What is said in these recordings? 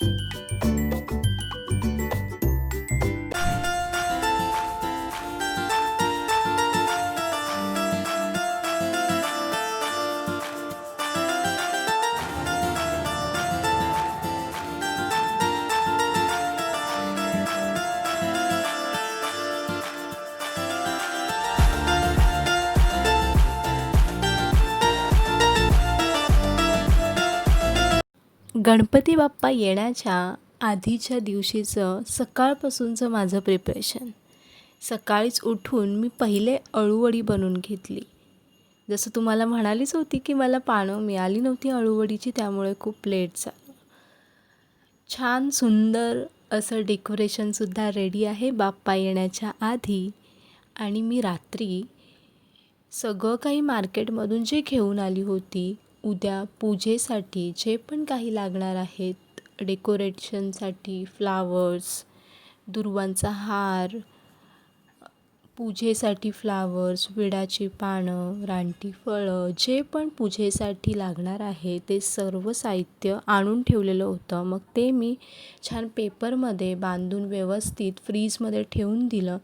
you Ganpati Bappa येण्याच्या आधीच्या दिवशीचं सकाळपासूनचं माझं प्रिपरेशन सकाळीच उठून मी पहिले अळूवडी बनवून घेतली. जसं तुम्हाला म्हणालीच होती की मला पानं मिळाली नव्हती अळूवडीची त्यामुळे खूप लेट झालं. छान सुंदर असं डेकोरेशनसुद्धा रेडी आहे बाप्पा येण्याच्या आधी. आणि मी रात्री सगळं काही मार्केटमधून जे घेऊन आली होती उद्या पूजेसाठी जे पण काही लागणार आहेत डेकोरेशनसाठी फ्लावर्स दुर्वांचा हार पूजेसाठी फ्लावर्स विडाची पानं रानटी फळं जे पण पूजेसाठी लागणार आहे ते सर्व साहित्य आणून ठेवलेलं होतं. मग ते मी छान पेपरमध्ये बांधून व्यवस्थित फ्रीजमध्ये ठेवून दिलं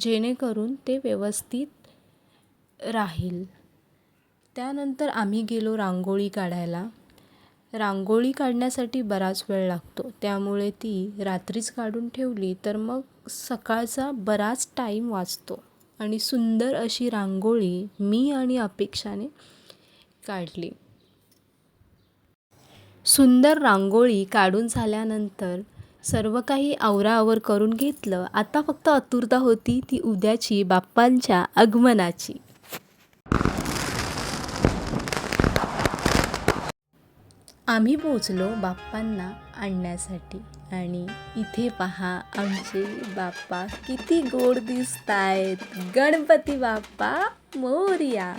जेणेकरून ते व्यवस्थित राहील. त्यानंतर आम्ही गेलो रांगोळी काढायला. रांगोळी काढण्यासाठी बराच वेळ लागतो. त्यामुळे ती रात्रीच काढून ठेवली तर मग सकाळचा बराच टाईम वाचतो. आणि सुंदर अशी रांगोळी मी आणि अपेक्षाने काढली. सुंदर रांगोळी काढून झाल्यानंतर सर्व काही आवराआवर करून घेतलं. आता फक्त आतुरता होती ती उद्याची बाप्पांच्या आगमनाची. आम्ही पोचलो बाप्पांना आणण्यासाठी. आणि इथे पहा आमचे बाप्पा किती गोड दिसत आहेत गणपती बाप्पा मोरया.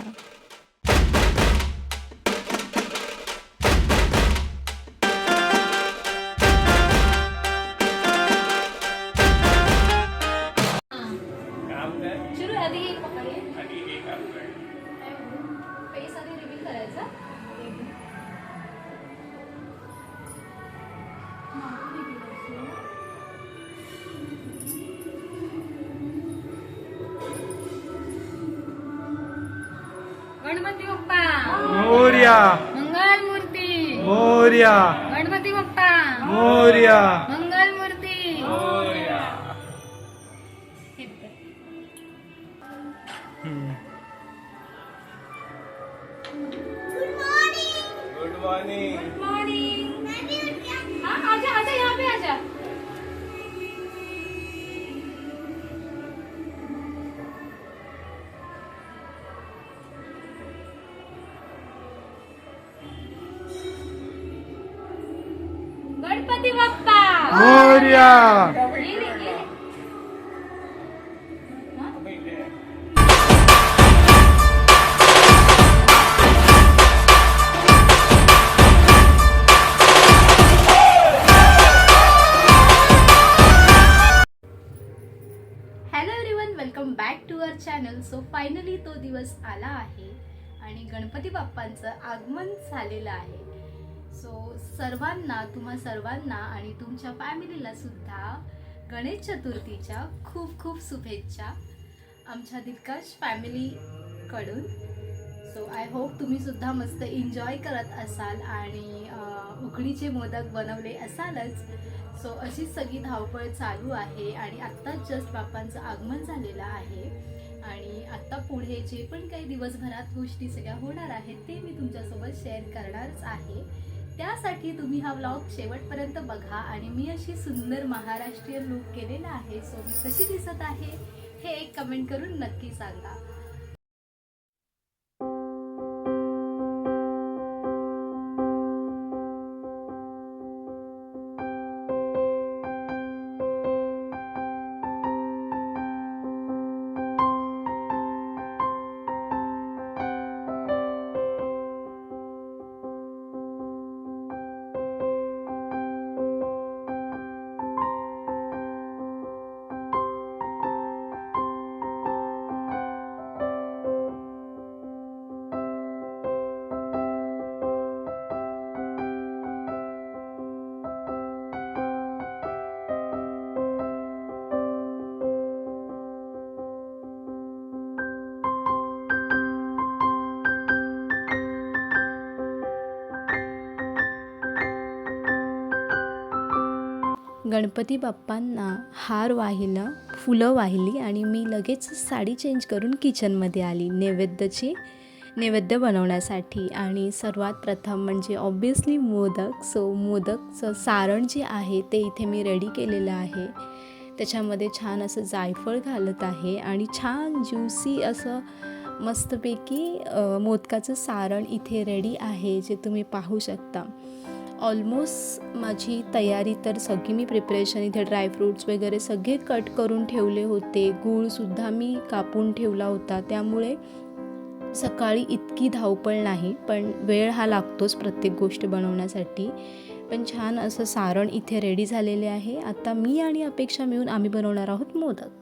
गणपती बाप्पा मोर्या. मंगल मूर्ती मोर्या. गणपती बाप्पा मोर्या. मंगल मूर्ती गुड मॉर्निंग. मॉर्निंग हाँ आजा आजा यहाँ पे आजा. आणि गणपती बाप्पांचं आगमन झालेलं आहे. सो सर्वांना तुम्हा सर्वांना आणि तुमच्या फॅमिलीला सुद्धा गणेश चतुर्थीच्या खूप खूप शुभेच्छा आमच्या दिलकश फॅमिलीकडून सो आय होप तुम्ही सुद्धा मस्त एन्जॉय करत असाल आणि उकडीचे मोदक बनवले असालच. सो अशीच सगळी धावपळ चालू आहे आणि आत्ताच जस्ट बाप्पांचं आगमन झालेलं आहे. आणि आत्ता पुढे जे पण काही दिवसभरात गोष्टी सगळ्या होणार आहेत ते मी तुमच्यासोबत शेअर करणारच आहे. त्यासाठी तुम्ही हा ब्लॉग शेवटपर्यंत बघा आणि मी अशी सुंदर महाराष्ट्रीयन लुक केलेला आहे. सो मी कशी दिसत आहे हे एक कमेंट करून नक्की सांगा. गणपती बाप्पांना हार वाहिलं फुलं वाहिली आणि मी लगेच साडी चेंज करून किचनमध्ये आली. नैवेद्याची नैवेद्य बनवण्यासाठी. आणि सर्वात प्रथम म्हणजे ऑब्वियसली मोदक. सो मोदकचं सारण जे आहे ते इथे मी रेडी केलेलं आहे. त्याच्यामध्ये छान असं जायफळ घालत आहे आणि छान ज्युसी असं मस्तपैकी मोदकाचं सारण इथे रेडी आहे जे तुम्ही पाहू शकता. ऑलमोस्ट माझी तयारी तर सगळी मी प्रिपरेशन इथे ड्रायफ्रूट्स वगैरे सगळे कट करून ठेवले होते. गूळसुद्धा मी कापून ठेवला होता. त्यामुळे सकाळी इतकी धावपळ नाही पण वेळ हा लागतोच प्रत्येक गोष्ट बनवण्यासाठी. पण छान असं सारण इथे रेडी झालेले आहे. आता मी आणि अपेक्षा मिळून आम्ही बनवणार आहोत मोदक.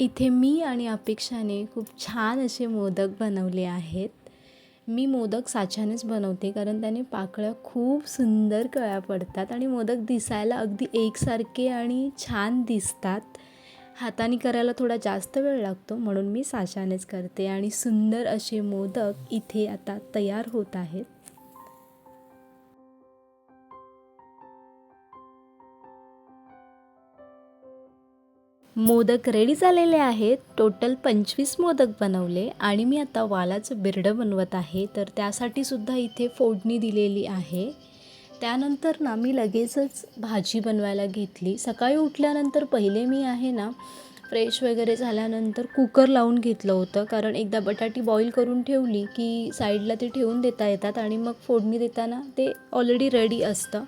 इथे मी आणि अपेक्षाने खूप छान असे मोदक बनवले आहेत. मी मोदक साच्यानेच बनवते कारण त्याने पाकळ्या खूप सुंदर कळ्या पडतात आणि मोदक दिसायला अगदी एकसारखे आणि छान दिसतात. हाताने करायला थोडा जास्त वेळ लागतो म्हणून मी साच्यानेच करते आणि सुंदर असे मोदक इथे आता तयार होत आहेत. मोदक रेडी झालेले आहेत. टोटल पंचवीस मोदक बनवले आणि मी आता वालाचं बिरडं बनवत आहे. तर त्यासाठी सुद्धा इथे फोडणी दिलेली आहे. त्यानंतर ना मी लगेचच भाजी बनवायला घेतली. सकाळी उठल्यानंतर पहिले मी आहे ना फ्रेश वगैरे झाल्यानंतर कुकर लावून घेतलं होतं. कारण एकदा बटाटी बॉईल करून ठेवली की साईडला ते ठेवून देता येतात आणि मग फोडणी देताना ते ऑलरेडी रेडी असतं.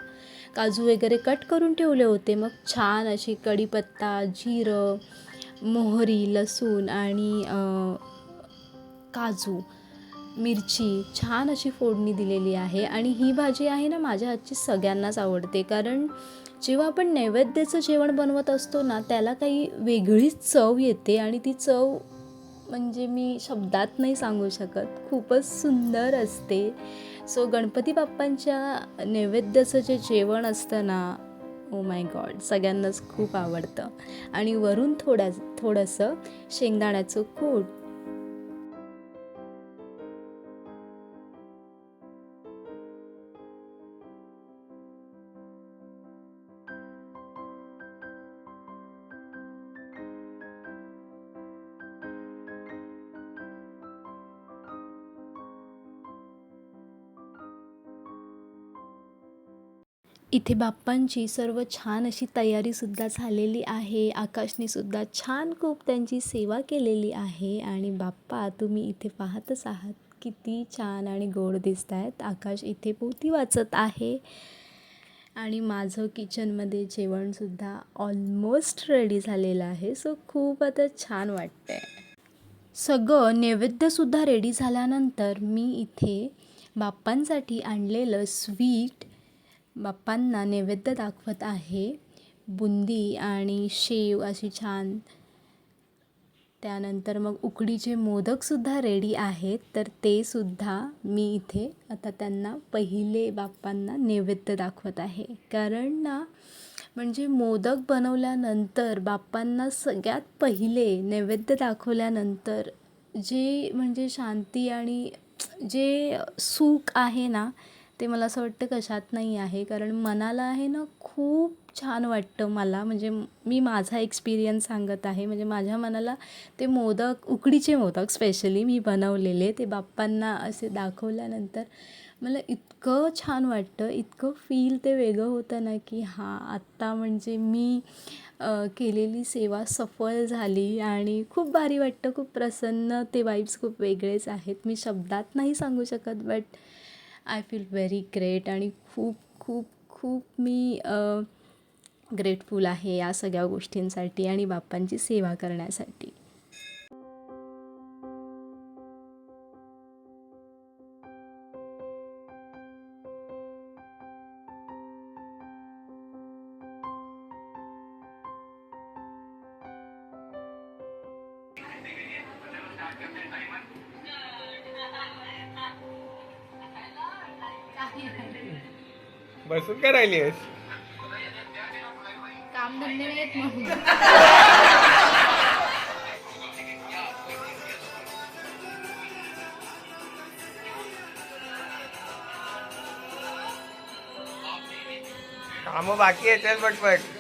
काजू वगैरे कट करून ठेवले होते. मग छान अशी कढीपत्ता जिरं मोहरी लसूण आणि काजू मिरची छान अशी फोडणी दिलेली आहे. आणि ही भाजी आहे ना माझ्या हातची सगळ्यांनाच आवडते. कारण जेव्हा आपण नैवेद्याचं जेवण बनवत असतो ना त्याला काही वेगळीच चव येते आणि ती चव म्हणजे मी शब्दात नाही सांगू शकत. खूपच सुंदर असते. सो गणपती बाप्पांच्या नैवेद्याचं जे जेवण असतं ना ओ माय गॉड सगळ्यांनाच खूप आवडतं. आणि वरून थोड्या थोडंसं शेंगदाण्याचं कूट इथे बाप्पांची सर्व छान अशी तयारीसुद्धा झालेली आहे. आकाशने सुद्धा छान खूप त्यांची सेवा केलेली आहे. आणि बाप्पा तुम्ही इथे पाहतच आहात किती छान आणि गोड दिसत आहेत आकाश इथे पोती वाचत आहे. आणि माझं किचनमध्ये जेवणसुद्धा ऑलमोस्ट रेडी झालेलं आहे. सो खूप आता छान वाटतं आहे सगळं नैवेद्यसुद्धा रेडी झाल्यानंतर मी इथे बाप्पांसाठी आणलेलं स्वीट बाप्पांना नैवेद्य दाखवत आहे. बुंदी आणि शेव अशी छान. त्यानंतर मग उकडीचे मोदकसुद्धा रेडी आहेत. तर ते सुद्धा मी इथे आता त्यांना पहिले बाप्पांना नैवेद्य दाखवत आहे. कारण ना म्हणजे मोदक बनवल्यानंतर बाप्पांना सगळ्यात पहिले नैवेद्य दाखवल्यानंतर जे म्हणजे शांती आणि जे सुख आहे ना ते मला असं वाटतं कशात नाही आहे. कारण मनाला आहे ना खूप छान वाटतं मला. म्हणजे मी माझा एक्सपिरियन्स सांगत आहे. म्हणजे माझ्या मनाला ते मोदक उकडीचे मोदक स्पेशली मी बनवलेले. ते बाप्पांना असे दाखवल्यानंतर मला इतकं छान वाटतं. इतकं फील ते वेगळं होतं ना की हां आत्ता म्हणजे मी केलेली सेवा सफल झाली आणि खूप भारी वाटतं. खूप प्रसन्न ते वाईब्स खूप वेगळेच आहेत. मी शब्दात नाही सांगू शकत but I feel very great आणि खूप खूप खूप मी ग्रेटफुल आहे या सगळ्या गोष्टींसाठी आणि बाप्पांची सेवा करण्यासाठी. बसून काय राहिली आहेस? कामधंदे नाहीत म्हणून. काम बाकी पटपट.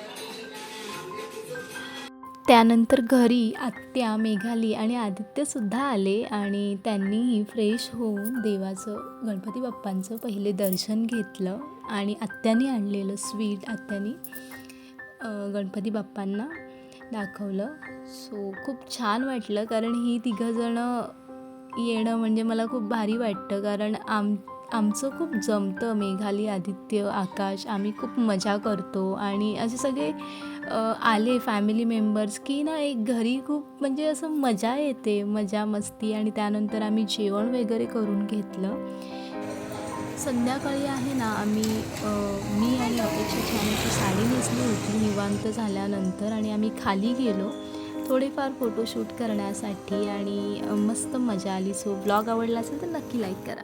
त्यानंतर घरी आत्या मेघाली आणि आदित्यसुद्धा आले आणि त्यांनीही फ्रेश होऊन देवाचं गणपती बाप्पांचं पहिले दर्शन घेतलं आणि आत्याने आणलेलं स्वीट आत्याने गणपती बाप्पांना दाखवलं. सो खूप छान वाटलं कारण ही तिघंजणं येणं म्हणजे मला खूप भारी वाटतं कारण आम आमचं खूप जमतं मेघाली आदित्य आकाश. आम्ही खूप मजा करतो. आणि असे सगळे आले फॅमिली मेंबर्स की ना एक घरी खूप म्हणजे असं मजा येते मजा मस्ती. आणि त्यानंतर आम्ही जेवण वगैरे करून घेतलं. संध्याकाळी आहे ना आम्ही मी आणि अपेक्षा छानची साडी नेसली होती. निवांत झाल्यानंतर आणि आम्ही खाली गेलो. थोडेफार फोटोशूट करण्यासाठी आणि मस्त मजा आली. सो ब्लॉग आवडला असेल तर नक्की लाईक करा.